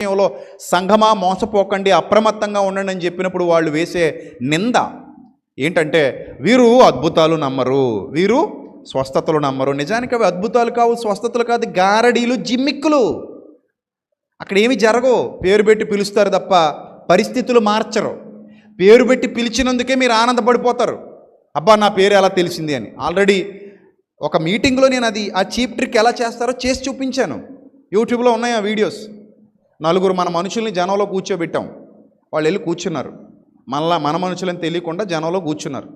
విషయంలో సంఘమా మోసపోకండి అప్రమత్తంగా ఉండండి అని చెప్పినప్పుడు వాళ్ళు వేసే నింద ఏంటంటే వీరు అద్భుతాలు నమ్మరు వీరు స్వస్థతలు నమ్మరు. నిజానికి అవి అద్భుతాలు కావు స్వస్థతలు కాదు గారడీలు జిమ్మిక్కులు. అక్కడ ఏమి జరగవు. పేరు పెట్టి పిలుస్తారు తప్ప పరిస్థితులు మార్చరు. పేరు పెట్టి పిలిచినందుకే మీరు ఆనందపడిపోతారు. అబ్బా నా పేరు ఎలా తెలిసింది అని. ఆల్రెడీ ఒక మీటింగ్లో నేను అది ఆ చీప్ ట్రిక్ ఎలా చేస్తారో చేసి చూపించాను. యూట్యూబ్లో ఉన్నాయి ఆ వీడియోస్. నలుగురు మన మనుషుల్ని జనంలో కూర్చోబెట్టాం. వాళ్ళు వెళ్ళి కూర్చున్నారు. మళ్ళా మన మనుషులని తెలియకుండా జనంలో కూర్చున్నారు.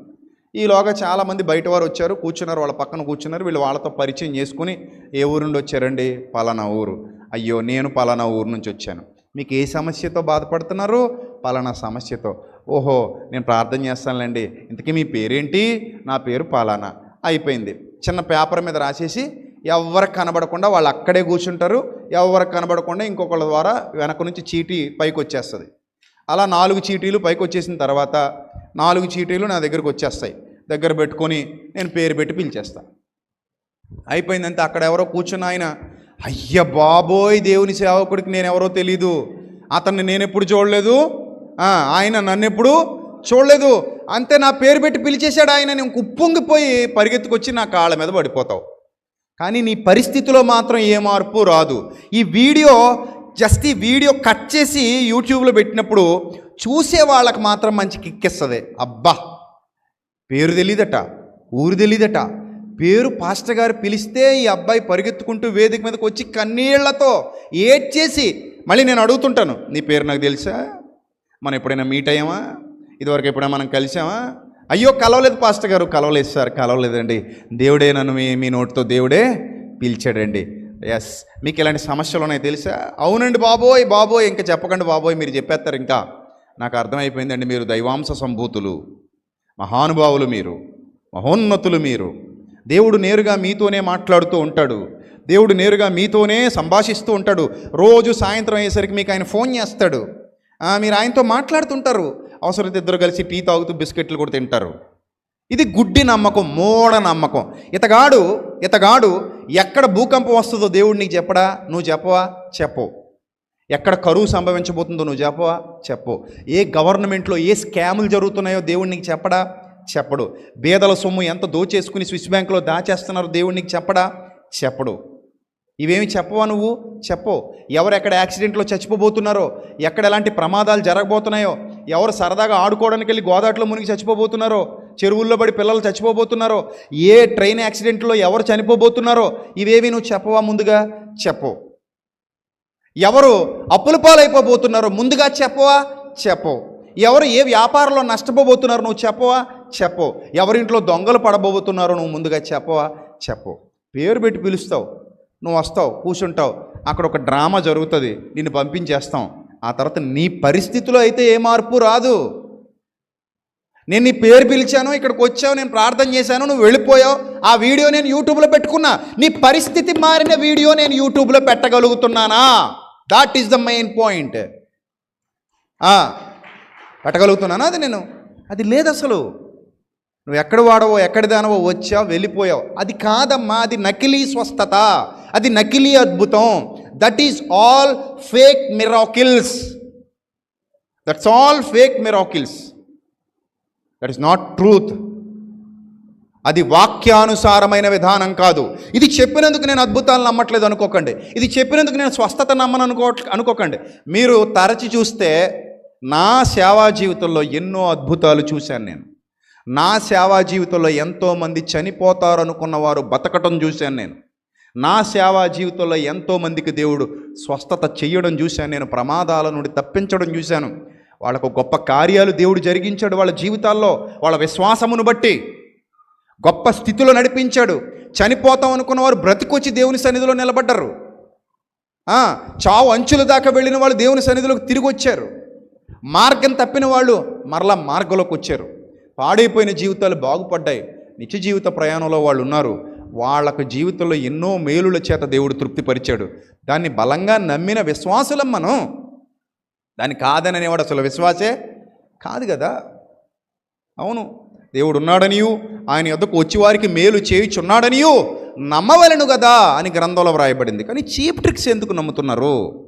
ఈలోగా చాలామంది బయట వారు వచ్చారు కూర్చున్నారు వాళ్ళ పక్కన కూర్చున్నారు. వీళ్ళు వాళ్ళతో పరిచయం చేసుకుని ఏ ఊరు నుండి వచ్చారండి? పలానా ఊరు. అయ్యో నేను పలానా ఊరు నుంచి వచ్చాను. మీకు ఏ సమస్యతో బాధపడుతున్నారు? పలానా సమస్యతో. ఓహో నేను ప్రార్థన చేస్తానులేండి. ఇంతకీ మీ పేరేంటి? నా పేరు పలానా. అయిపోయింది. చిన్న పేపర్ మీద రాసేసి ఎవరికి కనబడకుండా వాళ్ళు అక్కడే కూర్చుంటారు. ఎవరికి కనబడకుండా ఇంకొకళ్ళ ద్వారా వెనక నుంచి చీటీ పైకి వచ్చేస్తుంది అలా నాలుగు చీటీలు పైకి వచ్చేసిన తర్వాత నాలుగు చీటీలు నా దగ్గరకు వచ్చేస్తాయి. దగ్గర పెట్టుకొని నేను పేరు పెట్టి పిలిచేస్తా. అయిపోయిందంటే అక్కడ ఎవరో కూర్చున్న ఆయన అయ్య బాబోయ్ దేవుని సేవకుడికి నేను ఎవరో తెలీదు. అతన్ని నేను ఎప్పుడు చూడలేదు ఆయన నన్ను ఎప్పుడు చూడలేదు. అంతే నా పేరు పెట్టి పిలిచేశాడు ఆయన. నేను ఉప్పొంగిపోయి పరిగెత్తుకొచ్చి నా కాళ్ళ మీద పడిపోతావు. కానీ నీ పరిస్థితిలో మాత్రం ఏ మార్పు రాదు. ఈ వీడియో జస్ట్ ఈ వీడియో కట్ చేసి యూట్యూబ్లో పెట్టినప్పుడు చూసే వాళ్ళకి మాత్రం మంచి కిక్కిస్తుంది అబ్బా! పేరు తెలీదట ఊరు తెలీదట. పేరు పాస్టర్ గారు పిలిస్తే ఈ అబ్బాయి పరిగెత్తుకుంటూ వేదిక మీదకి వచ్చి కన్నీళ్ళతో ఏడ్చేసి మళ్ళీ నేను అడుగుతుంటాను నీ పేరు నాకు తెలుసా? మనం ఎప్పుడైనా మీట్ అయ్యామా? ఇదివరకు ఎప్పుడైనా మనం కలిసామా? అయ్యో కలవలేదు పాస్టర్ గారు. కలవలేదు సార్. కలవలేదండి. దేవుడే నన్ను మీ మీ నోటితో దేవుడే పిలిచాడండి. ఎస్ మీకు ఇలాంటి సమస్యలు ఉన్నాయి తెలుసా? అవునండి బాబోయ్ బాబోయ్. ఇంకా చెప్పకండి బాబోయ్. మీరు చెప్పేస్తారు ఇంకా. నాకు అర్థమైపోయిందండి మీరు దైవాంశ సంభూతులు. మహానుభావులు మీరు. మహోన్నతులు మీరు. దేవుడు నేరుగా మీతోనే మాట్లాడుతూ ఉంటాడు. దేవుడు నేరుగా మీతోనే సంభాషిస్తూ ఉంటాడు. రోజు సాయంత్రం అయ్యేసరికి మీకు ఆయన ఫోన్ చేస్తాడు. మీరు ఆయనతో మాట్లాడుతుంటారు. అవసరమైతే ఇద్దరు కలిసి టీ తాగుతూ బిస్కెట్లు కూడా తింటారు. ఇది గుడ్డి నమ్మకం మూఢ నమ్మకం. ఇతగాడు ఇతగాడు ఎక్కడ భూకంపం వస్తుందో దేవుడు నీకు చెప్పడా? నువ్వు చెప్పవా? చెప్పవు. ఎక్కడ కరువు సంభవించబోతుందో నువ్వు చెప్పవా? చెప్పు ఏ గవర్నమెంట్లో ఏ స్కాములు జరుగుతున్నాయో దేవుడు నీకు చెప్పడా? చెప్పడు. బేదల సొమ్ము ఎంత దోచేసుకుని స్విస్ బ్యాంకులో దాచేస్తున్నారో దేవుడు నీకు చెప్పడా? చెప్పడు. ఇవేమి చెప్పవా నువ్వు? చెప్పు ఎవరు ఎక్కడ యాక్సిడెంట్లో చచ్చిపోబోతున్నారో ఎక్కడ ఎలాంటి ప్రమాదాలు జరగబోతున్నాయో ఎవరు సరదాగా ఆడుకోవడానికి వెళ్ళి గోదాట్లో మునిగి చచ్చిపోబోతున్నారో చెరువుల్లో పడి పిల్లలు చచ్చిపోబోతున్నారో ఏ ట్రైన్ యాక్సిడెంట్లో ఎవరు చనిపోబోతున్నారో ఇవేవి నువ్వు చెప్పవా ముందుగా? చెప్పు. ఎవరు అప్పుల పాలైపోబోతున్నారో ముందుగా చెప్పవా? చెప్పవు ఎవరు ఏ వ్యాపారంలో నష్టపోబోతున్నారో నువ్వు చెప్పవా? చెప్పవు ఎవరింట్లో దొంగలు పడబోతున్నారో నువ్వు ముందుగా చెప్పవా? చెప్పవు పేరు పెట్టి పిలుస్తావు. నువ్వు వస్తావు కూర్చుంటావు అక్కడ ఒక డ్రామా జరుగుతుంది. నిన్ను పంపించేస్తాం. ఆ తర్వాత నీ పరిస్థితిలో అయితే ఏ మార్పు రాదు. నేను నీ పేరు పిలిచాను ఇక్కడికి వచ్చావు నేను ప్రార్థన చేశాను నువ్వు వెళ్ళిపోయావు. ఆ వీడియో నేను యూట్యూబ్లో పెట్టుకున్నా. నీ పరిస్థితి మారిన వీడియో నేను యూట్యూబ్లో పెట్టగలుగుతున్నానా? That is the main point పెట్టగలుగుతున్నానా అది నేను? అది లేదు అసలు. నువ్వు ఎక్కడ వాడవో ఎక్కడి దానవో వచ్చావు వెళ్ళిపోయావు. అది కాదమ్మా అది నకిలీ స్వస్థత. అది నకిలీ అద్భుతం. That is all fake miracles that's all fake miracles that is not truth అది వాక్యానుసారమైన విధానం కాదు. ఇది చెప్పినందుకు నేను అద్భుతాలు నమ్మట్లేదు అనుకోకండి. ఇది చెప్పినందుకు నేను స్వస్థత నమ్మను అనుకో అనుకోకండి. మీరు తరచి చూస్తే నా సేవా జీవితంలో ఎన్నో అద్భుతాలు చూశాను నేను. నా సేవా జీవితంలో ఎంతోమంది చనిపోతారు అనుకున్నవారు బతకటం చూశాను నేను. నా సేవా జీవితంలో ఎంతోమందికి దేవుడు స్వస్థత చేయడం చూశాను నేను ప్రమాదాల నుండి తప్పించడం చూశాను. వాళ్ళకు గొప్ప కార్యాలు దేవుడు జరిగించాడు వాళ్ళ జీవితాల్లో వాళ్ళ విశ్వాసమును బట్టి. గొప్ప స్థితిలో నడిపించాడు. చనిపోతాం అనుకున్న వారు బ్రతికొచ్చి దేవుని సన్నిధిలో నిలబడ్డారు. చావు అంచుల దాకా వెళ్ళిన వాళ్ళు దేవుని సన్నిధిలోకి తిరిగి వచ్చారు. మార్గం తప్పిన వాళ్ళు మరలా మార్గంలోకి వచ్చారు. పాడైపోయిన జీవితాలు బాగుపడ్డాయి. నిత్య జీవిత ప్రయాణంలో వాళ్ళు ఉన్నారు. వాళ్ళకు జీవితంలో ఎన్నో మేలుల చేత దేవుడు తృప్తిపరిచాడు. దాన్ని బలంగా నమ్మిన విశ్వాసులం మనం. దాన్ని కాదననేవాడు అసలు విశ్వాసే కాదు కదా. అవును దేవుడు ఉన్నాడనియు ఆయన యొద్దకు వచ్చి వారికి మేలు చేయుచున్నాడనియు నమ్మవలను కదా అని గ్రంథంలో వ్రాయబడింది. కానీ చీప్ ట్రిక్స్ ఎందుకు నమ్ముతున్నారు?